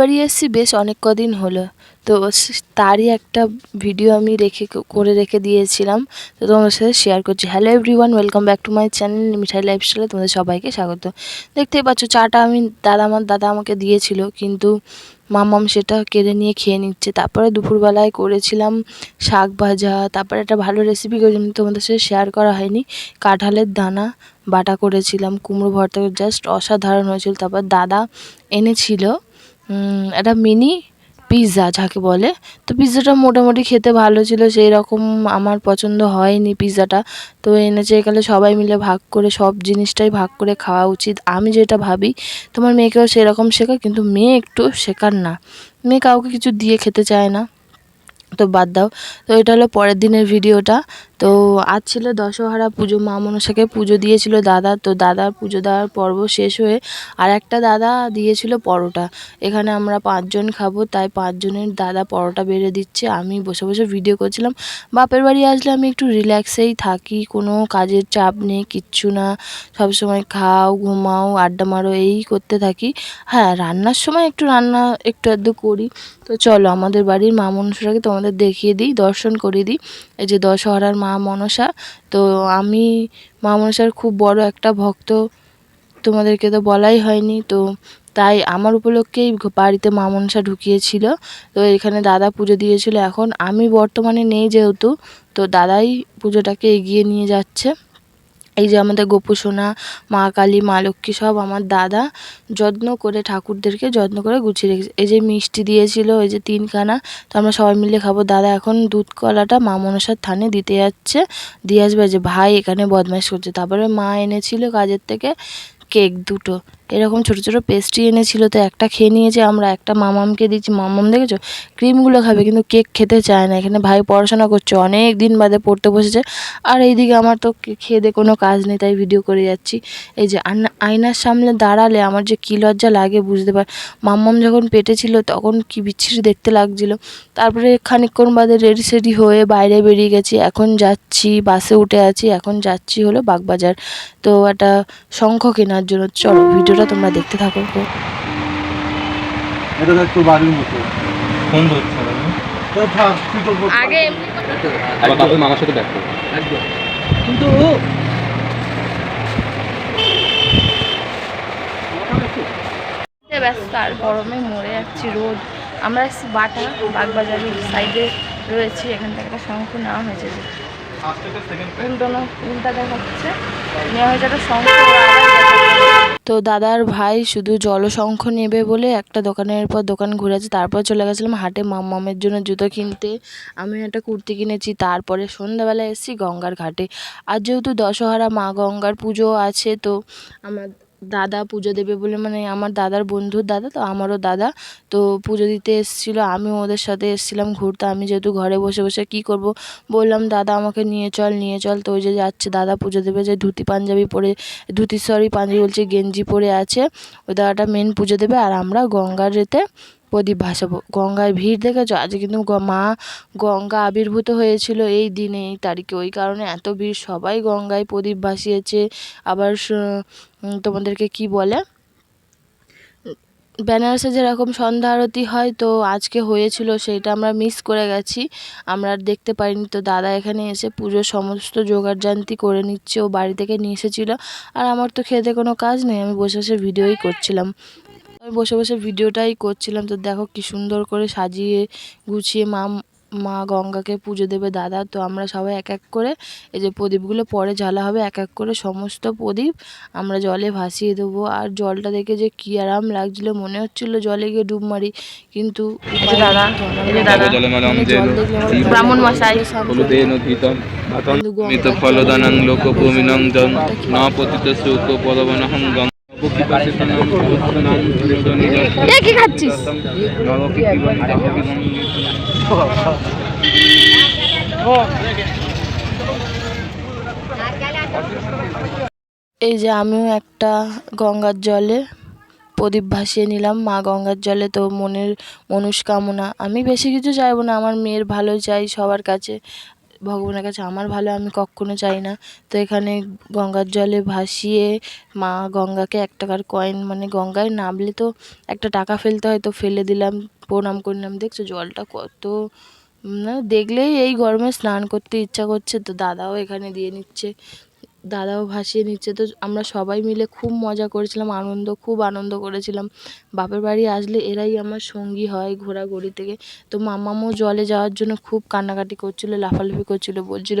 বাড়ি এসেছি বেশ অনেক কদিন হলো। তো তারই একটা ভিডিও আমি রেখে করে রেখে দিয়েছিলাম। তো তোমাদের সাথে শেয়ার করছি। Hello everyone welcome back to my channel Mithai লাইফস্টাইলে তোমাদের সবাইকে স্বাগত। দেখতেই পাচ্ছ, চাটা আমি দাদা আমার দাদা আমাকে দিয়েছিল, কিন্তু মামাম সেটা কেড়ে নিয়ে খেয়ে নিচ্ছে। তারপরে দুপুরবেলায় করেছিলাম শাক ভাজা, তারপরে একটা ভালো রেসিপি করেছিলাম তোমাদের সাথে শেয়ার করা হয়নি। কাঁঠালের দানা বাটা করেছিলাম, কুমড়ো ভর্তা জাস্ট অসাধারণ হয়েছিল। তারপর দাদা এনেছিল একটা মিনি পিৎজা যাকে বলে। তো পিৎজাটা মোটামুটি খেতে ভালো ছিল, সেই রকম আমার পছন্দ হয়নি পিৎজাটা তো এনেছে এখানে সবাই মিলে ভাগ করে, সব জিনিসটাই ভাগ করে খাওয়া উচিত। আমি যেটা ভাবি, তোমার মেয়েকেও সেরকম শেখা কিন্তু মেয়ে একটু শেখার না। মেয়ে কাউকে কিছু দিয়ে খেতে চায় না। তো বাদ দাও। তো এটা হলো পরের দিনের ভিডিওটা তো আজ ছিল দশহরা পুজো, মা মনসাকে পুজো দিয়েছিল দাদা। তো দাদার পুজো দেওয়ার পর্ব শেষ হয়ে আর একটা দাদা দিয়েছিল পরোটা। এখানে আমরা পাঁচজন খাব, তাই পাঁচজনের দাদা পরোটা বেড়ে দিচ্ছে। আমি বসে বসে ভিডিও করছিলাম। বাপের বাড়ি আসলে আমি একটু রিল্যাক্সেই থাকি, কোনো কাজের চাপ নেই, কিচ্ছু না। সব সময় খাও, ঘুমাও, আড্ডা মারো, এই করতে থাকি। হ্যাঁ রান্নার সময় একটু রান্না, একটু আধটু করি। তো চলো আমাদের বাড়ির মা মনসাকে তোমাদের দেখিয়ে দিই, দর্শন করিয়ে দিই। এই যে দশহরার মা মনসা, তো আমি মা মনসার খুব বড় একটা ভক্ত, তোমাদেরকে তো বলাই হয়নি, তো তাই আমার উপলক্ষেই বাড়িতে মা মনসা ঢুকিয়েছিল, তো এখানে দাদা পুজো দিয়েছিল। এখন আমি বর্তমানে নেই যেহেতু, তো দাদাই পুজোটাকে এগিয়ে নিয়ে যাচ্ছে। এই যে আমাদের গোপু সোনা, মা কালী, মা লক্ষ্মী সব আমার দাদা যত্ন করে ঠাকুরদেরকে যত্ন করে গুছিয়ে রেখেছে। এই যে মিষ্টি দিয়েছিল, এই যে তিনখানা, তো আমরা সবাই মিলে খাব। দাদা এখন দুধ কলাটা মা মনসার থানে দিতে যাচ্ছে, দিয়ে আসবে। যে ভাই এখানে বদমাইশ করছে। তারপরে মা এনেছিল কাজের থেকে কেক দুটো। এরকম ছোট ছোট পেস্ট্রি এনেছিল তো একটা খেয়ে নিয়েছে আমরা একটা মামামকে দিচ্ছি। মামাম দেখেছ? ক্রিমগুলো খাবে কিন্তু কেক খেতে চায় না। এখানে ভাই পড়াশোনা করছে, অনেক দিন বাদে পড়তে বসেছে। আর এইদিকে আমার তো খেয়ে দিয়ে কোনো কাজ নেই, তাই ভিডিও করে যাচ্ছি। এই যে আয়না- আয়নার সামনে দাঁড়ালে আমার যে কী লজ্জা লাগে বুঝতে পার মাম্মাম যখন পেটে ছিল তখন কি বিচ্ছিরি দেখতে লাগছিল। তারপরে খানিকক্ষণ বাদে রেডি সেডি হয়ে বাইরে বেরিয়ে গেছি। এখন যাচ্ছি, বাসে উঠে আছি। এখন যাচ্ছি হলো বাগবাজার। তো একটা শঙ্খ কেনার জন্য। চলো ভিডিওটা তোমরা দেখতে থাকো। এটা দেখ তোর বাড়ির মতো। ফোন ধরছে তো থাক তুই তো। আগে মামার সাথে করব একদম। কিন্তু ব্যস্ত আর গরমে মরে যাচ্ছি রোদ। আমরা বাটা বাগবাজারের সাইডে রয়েছি এখান থেকে একটা শঙ্খ নেওয়া হয়েছে। উল্টোনো উল্টা দেখাচ্ছে। নেওয়া শঙ্খ। তো দাদার ভাই শুধু জলশঙ্খ নেবে বলে একটা দোকানের পর দোকান ঘুরেছে তারপর চলে গেছিলাম হাটে মামামের জন্য জুতো কিনতে। আমি একটা কুর্তি কিনেছি তারপরে সন্ধ্যাবেলা এসেছি গঙ্গার ঘাটে। আর যেহেতু দশহরা মা গঙ্গার পুজো আছে তো আমার দাদা পুজো দেবে বলে মানে আমার দাদার বন্ধুর দাদা তো, আমারও দাদা। তো পুজো দিতে এসেছিল আমি ওদের সাথে এসেছিলাম ঘুরতে। আমি যেহেতু ঘরে বসে বসে কি করব? বললাম, দাদা আমাকে নিয়ে চল নিয়ে চল। তো ওই যে যাচ্ছে, দাদা পুজো দেবে যে ধুতি পাঞ্জাবি পরে, ধুতি সরি পাঞ্জাবি বলছে, গেঞ্জি পরে আছে। ওই দাদাটা মেন পুজো দেবে, আর আমরা গঙ্গার রেতে প্রদীপ ভাসাবো, গঙ্গায় ভিড় দেখেছ? আজকে কিন্তু মা গঙ্গা আবির্ভূত হয়েছিল এই দিনে। এই তারিখে ওই কারণে এত ভিড়। সবাই গঙ্গায় প্রদীপ ভাসিয়েছে। আবার তোমাদেরকে কি বলে? বেনারসে যেরকম সন্ধ্যা আরতি হয়, তো আজকে হয়েছিল সেইটা আমরা মিস করে গেছি। আমরা আর দেখতে পাইনি। তো দাদা এখানে এসে পুজোর সমস্ত জোগাড়জান্তি করে নিচ্ছে। ও বাড়ি থেকে নিয়ে এসেছিল। আর আমার তো খেতে কোনো কাজ নেই। আমি বসে বসে ভিডিওই করছিলাম। আমি বসে বসে ভিডিওটাই করছিলাম তো দেখো কি সুন্দর করে সাজিয়ে গুছিয়ে মা মা গঙ্গাকে পুজো দেবে দাদা তো আমরা সবাই এক এক করে এই যে প্রদীপগুলো পরে জ্বালা হবে এক এক করে সমস্ত প্রদীপ আমরা জলে ভাসিয়ে দেবো। আর জলটা দেখে যে কি আরাম লাগছিল মনে হচ্ছিল জলে গিয়ে ডুব মারি কিন্তু ব্রাহ্মণ মশাই। ফলদানং ন পতিত সুখ এই যে আমিও একটা গঙ্গার জলে প্রদীপ ভাসিয়ে নিলাম। মা গঙ্গার জলে তো মনের মনস্কামনা। আমি বেশি কিছু চাইব না, আমার মেয়ের ভালো চাই সবার কাছে। ভগবানের কাছে আমার ভালো, আমি কখনো চাই না। তো এখানে গঙ্গার জলে ভাসিয়ে মা গঙ্গাকে এক টাকার কয়েন মানে গঙ্গায় নামলে তো একটা টাকা ফেলতে হয়, তো ফেলে দিলাম, প্রণাম করলাম, দেখছ জলটা কত না দেখলেই এই গরমে স্নান করতে ইচ্ছা করছে, তো দাদাও এখানে দিয়ে নিচ্ছে। দাদাও ভাসিয়ে নিচ্ছে তো আমরা সবাই মিলে খুব মজা করেছিলাম, আনন্দ, খুব আনন্দ করেছিলাম। বাপের বাড়ি আসলে এরাই আমার সঙ্গী হয় ঘোরাঘুরি থেকে। তো মামামও জলে যাওয়ার জন্য খুব কান্নাকাটি করছিল, লাফালাফি করছিল, বলছিল,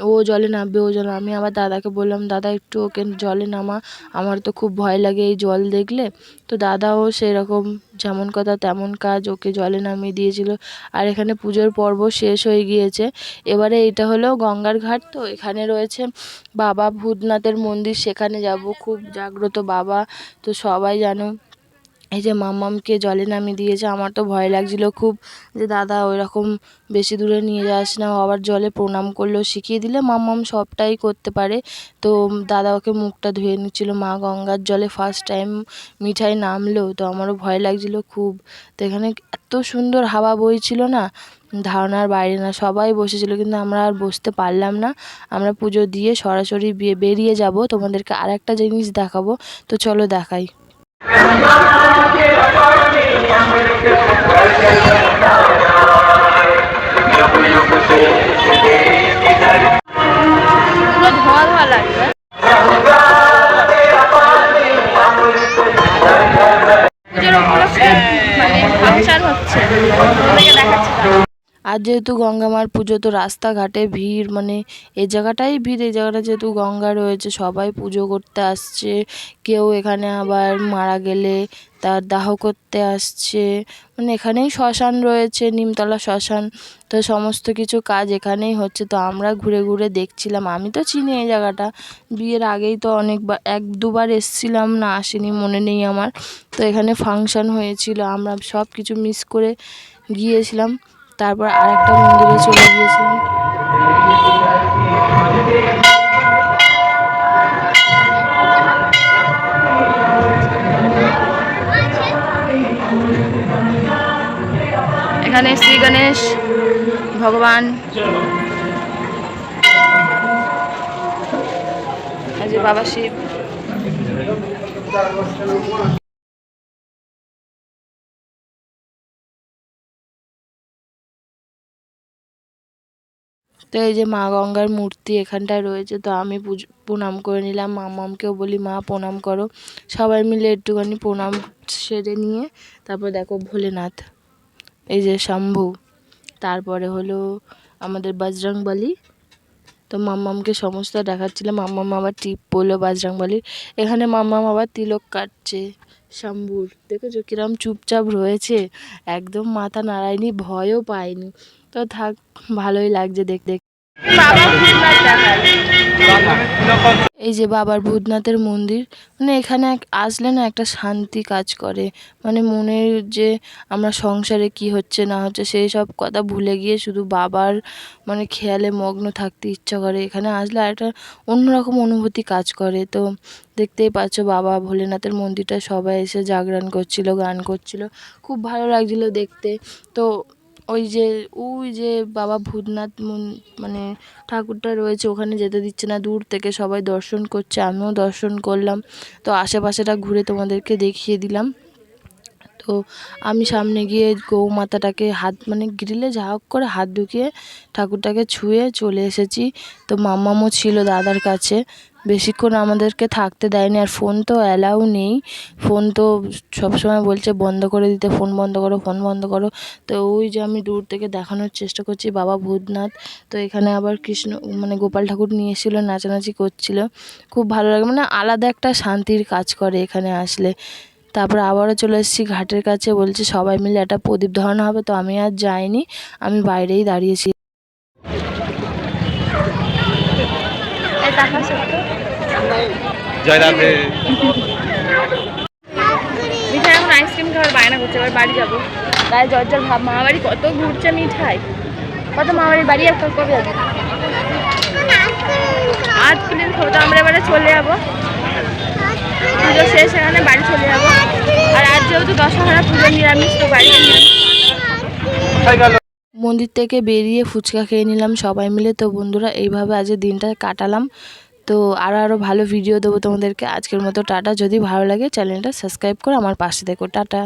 ও জলে নামবে, ও জলে আমি আবার দাদাকে বললাম, দাদা, একটু ওকে জলে নামা, আমার তো খুব ভয় লাগে এই জল দেখলে। তো দাদাও সেরকম যেমন কথা তেমন কাজ ওকে জলে নামিয়ে দিয়েছিল। আর এখানে পুজোর পর্ব শেষ হয়ে গিয়েছে। এবারে এটা হলো গঙ্গার ঘাট, তো এখানে রয়েছে বাবা ভূতনাথের মন্দির। সেখানে যাব, খুব জাগ্রত বাবা। তো সবাই জানো এই যে মাম্মামকে জলে নামিয়ে দিয়েছে, আমার তো ভয় লাগছিল খুব যে দাদা ওই রকম বেশি দূরে নিয়ে যাস না আবার জলে প্রণাম করল, শিখিয়ে দিলে মাম্মাম সবটাই করতে পারে। তো দাদা ওকে মুখটা ধুয়ে নিচ্ছিল, মা গঙ্গার জলে ফার্স্ট টাইম মিঠাই নামলো, তো আমারও ভয় লাগছিল খুব। তো এখানে এত সুন্দর হাওয়া বইছিল না, ধারণার বাইরে না, সবাই বসেছিল, কিন্তু আমরা আর বসতে পারলাম না। আমরা পুজো দিয়ে সরাসরি বেরিয়ে যাব, তোমাদেরকে আর একটা জিনিস দেখাবো, তো চলো দেখাই। Thank you. আর যেহেতু গঙ্গা মার পুজো, তো রাস্তাঘাটে ভিড় মানে এই জায়গাটাই ভিড় এই জায়গাটা যেহেতু গঙ্গা রয়েছে, সবাই পুজো করতে আসছে। কেউ এখানে আবার মারা গেলে তার দাহ করতে আসছে। মানে এখানেই শ্মশান রয়েছে, নিমতলা শ্মশান। তো সমস্ত কিছু কাজ এখানেই হচ্ছে। তো আমরা ঘুরে ঘুরে দেখছিলাম। আমি তো চিনি এই জায়গাটা। বিয়ের আগেই তো অনেকবার, এক দুবার এসছিলাম না, আসিনি, মনে নেই আমার। তো এখানে ফাংশন হয়েছিল। আমরা সব কিছু মিস করে গিয়েছিলাম। তারপর আরেকটা মন্দিরে চলে গিয়েছিলাম। এখানে শ্রী গণেশ ভগবান। বাবা শিব। তো এই যে মা গঙ্গার মূর্তি এখানটায় রয়েছে, তো আমি প্রণাম করে নিলাম। মামামকেও বলি, মা, প্রণাম করো। সবাই মিলে একটুখানি প্রণাম সেরে নিয়ে তারপর দেখো ভোলেনাথ, এই যে শম্ভু। তারপরে হলো আমাদের বজরংবলী। তো মাম্মামকে সমস্ত দেখাচ্ছিলাম। মাম্মাম আবার টিপ পরলো বজরংবলীর এখানে মাম্মাম আবার তিলক কাটছে শম্ভুর। দেখেছ কিরম চুপচাপ রয়েছে? একদম মাথা নাড়ায়নি, ভয়ও পায়নি। তো থাক, ভালোই লাগছে দেখতে এই যে বাবার ভূতনাথের মন্দির মানে এখানে আসলে না একটা শান্তি কাজ করে। মানে মনের যে আমরা সংসারে কি হচ্ছে, না হচ্ছে, সেই সব কথা ভুলে গিয়ে শুধু বাবার মানে খেয়ালে মগ্ন থাকতে ইচ্ছা করে। এখানে আসলে একটা অন্যরকম অনুভূতি কাজ করে। তো দেখতেই পাচ্ছ বাবা ভোলেনাথের মন্দিরটা সবাই এসে জাগরণ করছিল, গান করছিল। খুব ভালো লাগছিল দেখতে। তো ওই যে ওই যে বাবা ভূতনাথ মন- মানে ঠাকুরটা রয়েছে, ওখানে যেতে দিচ্ছে না। দূর থেকে সবাই দর্শন করছে, আমিও দর্শন করলাম। তো আশেপাশেটা ঘুরে তোমাদেরকে দেখিয়ে দিলাম। তো আমি সামনে গিয়ে গৌমাতাটাকে হাত মানে গ্রিলে যা হোক করে হাত ঢুকিয়ে ঠাকুরটাকে ছুঁয়ে চলে এসেছি। তো মাম্মামও ছিল দাদার কাছে। বেশিক্ষণ আমাদেরকে থাকতে দেয়নি আর ফোন তো অ্যালাউ নেই। ফোন তো সবসময় বলছে বন্ধ করে দিতে, ফোন বন্ধ করো, ফোন বন্ধ করো। তো ওই যে আমি দূর থেকে দেখানোর চেষ্টা করছি বাবা ভূতনাথ। তো এখানে আবার কৃষ্ণ মানে গোপাল ঠাকুর নিয়ে এসেছিল, নাচানাচি করছিল। খুব ভালো লাগে মানে আলাদা একটা শান্তির কাজ করে এখানে আসলে। তারপর আবারও চলে এসেছি ঘাটের কাছে, বলছে সবাই মিলে একটা প্রদীপ ধরানো হবে। তো আমি আর যাইনি, আমি বাইরেই দাঁড়িয়েছি। জয় রাধে মিঠাই এখন আইসক্রিম খাওয়ার বায়না করছে এবার বাড়ি যাব। ভাব কত ঘুরছে মিঠাই। কত বাড়ি আর কবে যাবে? আজ ফিলিম খাব তো আমরা এবারে চলে যাব। পুজো শেষ এখানে বাড়ি চলে যাব। আর আজ যেহেতু দশহরা পুজো নিরামিষ তো বাড়ি মন্দির থেকে বেরিয়ে ফুচকা খেয়ে নিলাম সবাই মিলে। তো বন্ধুরা, এইভাবে আজকে দিনটা কাটালাম। তো আরও আরও ভালো ভিডিও দেবো তোমাদেরকে। আজকের মতো টাটা। যদি ভালো লাগে চ্যানেলটা সাবস্ক্রাইব করে আমার পাশে দেখো টাটা।